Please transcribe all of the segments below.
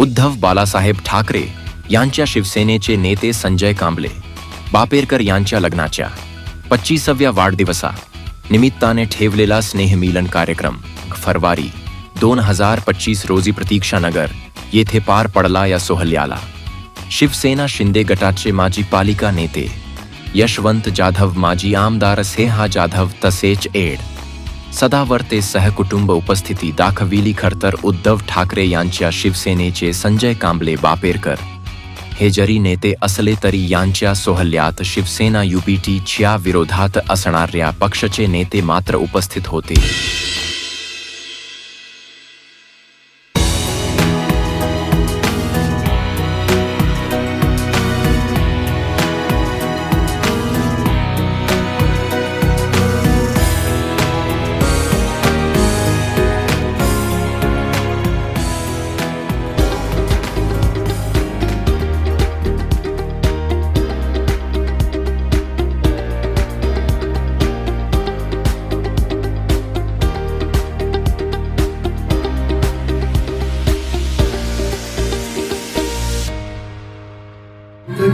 उद्धव बालासाहेब ठाकरे यांच्या शिवसेनेचे नेते संजय कांबळे बापेरकर यांच्या लग्नाच्या पच्चीसाव्या वाढदिवसा निमित्ताने ठेवलेला स्नेहमिलन कार्यक्रम फरवारी दोन हजार पच्चीस रोजी प्रतीक्षानगर येथे पार पडला या सोहल्याला. शिवसेना शिंदे गटाचे माजी पालिका नेते यशवंत जाधव माजी आमदार सेहा जाधव तसेच एड. सदावर्ते सहकुटुंब उपस्थिती दाखविली खरतर उद्धव ठाकरे यांच्या शिवसेनेचे संजय कांबळे बापेरकर. हे जरी नेते असले तरी यांच्या सोहल्यात शिवसेना युबीटीच्या विरोधात असणाऱ्या पक्षाचे नेते मात्र उपस्थित होते.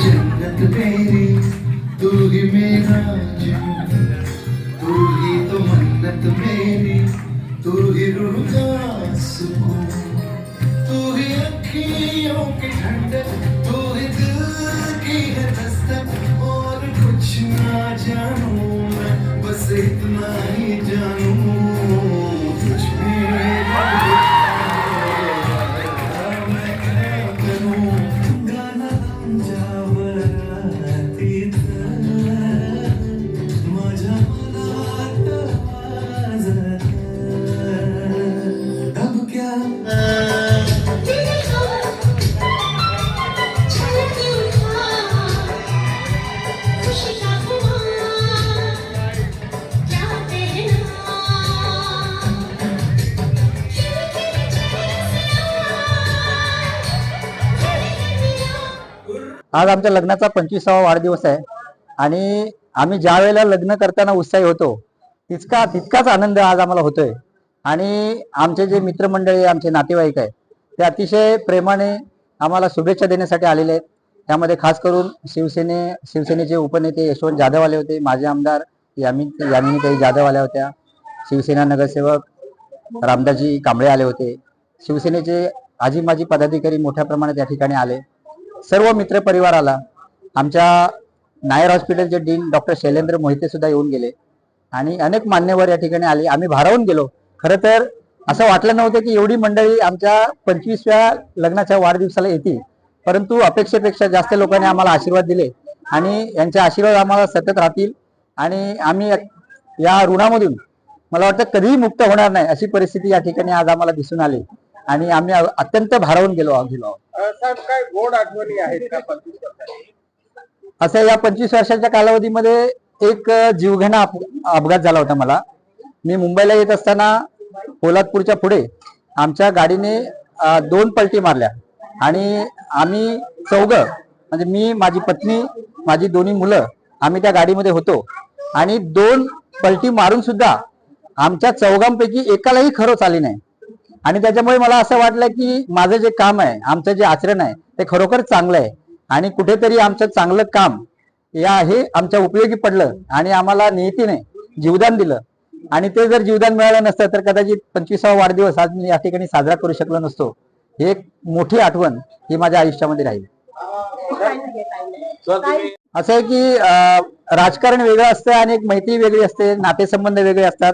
जन्नत मेरी तू ही मेरा जन्नत तू ही तो मन्नत मेरी तू ही रूह का सुकून तू ही अखियों की ठंडक तू ही दिल की है दस्तक और कुछ ना जानू मैं बस इतना ही जानू। आज आमच्या लग्नाचा पंचवीसावा वाढदिवस आहे. आणि आम्ही ज्या वेळेला लग्न करताना उत्साही होतो तितका तितकाच आनंद आज आम्हाला होतोय. आणि आमचे जे मित्रमंडळी आमचे नातेवाईक आहे ते अतिशय प्रेमाने आम्हाला शुभेच्छा देण्यासाठी आलेले आहेत. त्यामध्ये खास करून शिवसेने शिवसेनेचे उपनेते यशवंत जाधव आले होते माझे आमदार यामिनी यामिनी काही जाधव आल्या होत्या शिवसेना नगरसेवक रामदासजी कांबळे आले होते. शिवसेनेचे आजी माजी पदाधिकारी मोठ्या प्रमाणात या ठिकाणी आले. सर्व मित्र परिवार आला आमच्या नायर हॉस्पिटलचे डीन डॉक्टर शैलेंद्र मोहिते सुद्धा येऊन गेले. आणि अनेक मान्यवर या ठिकाणी आले. आम्ही भारावून गेलो. खरं तर असं वाटलं नव्हतं की एवढी मंडळी आमच्या पंचवीसव्या लग्नाच्या वाढदिवसाला येतील. परंतु अपेक्षेपेक्षा जास्त लोकांनी आम्हाला आशीर्वाद दिले आणि यांचे आशीर्वाद आम्हाला सतत राहतील. आणि आम्ही या ऋणामधून मला वाटतं कधीही मुक्त होणार नाही अशी परिस्थिती या ठिकाणी आज आम्हाला दिसून आली. आणि आम्ही अत्यंत भारावून गेलो गेलो आहोत काय गोड आठवणी आहेत? असं या पंचवीस वर्षाच्या कालावधीमध्ये एक जीवघेणा अप- अपघात झाला होता मला. मी मुंबईला येत असताना पोलादपूरच्या पुढे आमच्या गाडीने दोन पलटी मारल्या. आणि आम्ही चौघ म्हणजे मी माझी पत्नी माझी दोन्ही मुलं आम्ही त्या गाडीमध्ये होतो. आणि दोन पलटी मारून सुद्धा आमच्या चौघांपैकी एकालाही खरंच आली नाही. आणि त्याच्यामुळे मला असं वाटलं की माझं जे काम आहे आमचं जे आचरण आहे ते खरोखर चांगलं आहे. आणि कुठेतरी आमचं चांगलं काम या हे आमच्या उपयोगी पडलं आणि आम्हाला नियतीने जीवदान दिलं. आणि ते जर जीवदान मिळालं नसतं तर कदाचित पंचवीसावा वाढदिवस आज मी या ठिकाणी साजरा करू शकलो नसतो. ही एक मोठी आठवण ही माझ्या आयुष्यामध्ये राहील. असं आहे की राजकारण वेगळं असतं आणि एक मैत्री वेगळी असते नातेसंबंध वेगळे असतात.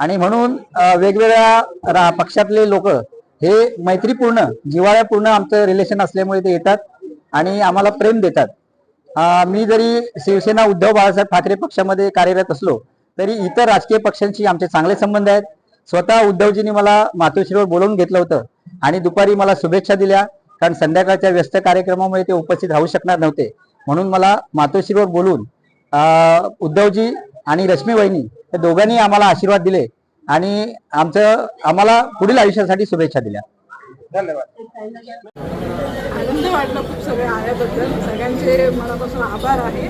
आणि म्हणून वेगवेगळ्या रा- पक्षातले लोक हे मैत्रीपूर्ण जिव्हाळ्यापूर्ण आमचं रिलेशन असल्यामुळे ते येतात आणि आम्हाला प्रेम देतात. मी जरी शिवसेना उद्धव बाळासाहेब ठाकरे पक्षामध्ये कार्यरत असलो तरी इतर राजकीय पक्षांशी आमचे चांगले संबंध आहेत. स्वतः उद्धवजींनी मला मातोश्रीवर बोलवून घेतलं होतं आणि दुपारी मला शुभेच्छा दिल्या कारण संध्याकाळच्या व्यस्त कार्यक्रमामुळे ते उपस्थित राहू शकणार नव्हते. म्हणून मला मातोश्रीवर बोलून उद्धवजी आणि रश्मी वहिनी या दोघांनी आम्हाला आशीर्वाद दिले आणि आमचं आम्हाला पुढील आयुष्यासाठी शुभेच्छा दिल्या. धन्यवाद. आनंद वाटला खूप सगळे आल्याबद्दल. सगळ्यांचे मनापासून आभार आहे.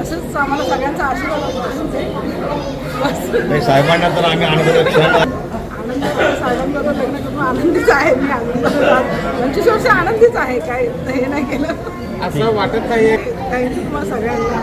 असंच आम्हाला सगळ्यांचा आशीर्वाद साहेबांना तर आम्ही आनंद साहेबांबरोबर लग्न करून आनंदीच आहे मी आनंद पंचवीस वर्ष आनंदीच आहे काय हे नाही केलं. असं वाटत नाही थँक्यू तुम्हाला सगळ्यांना.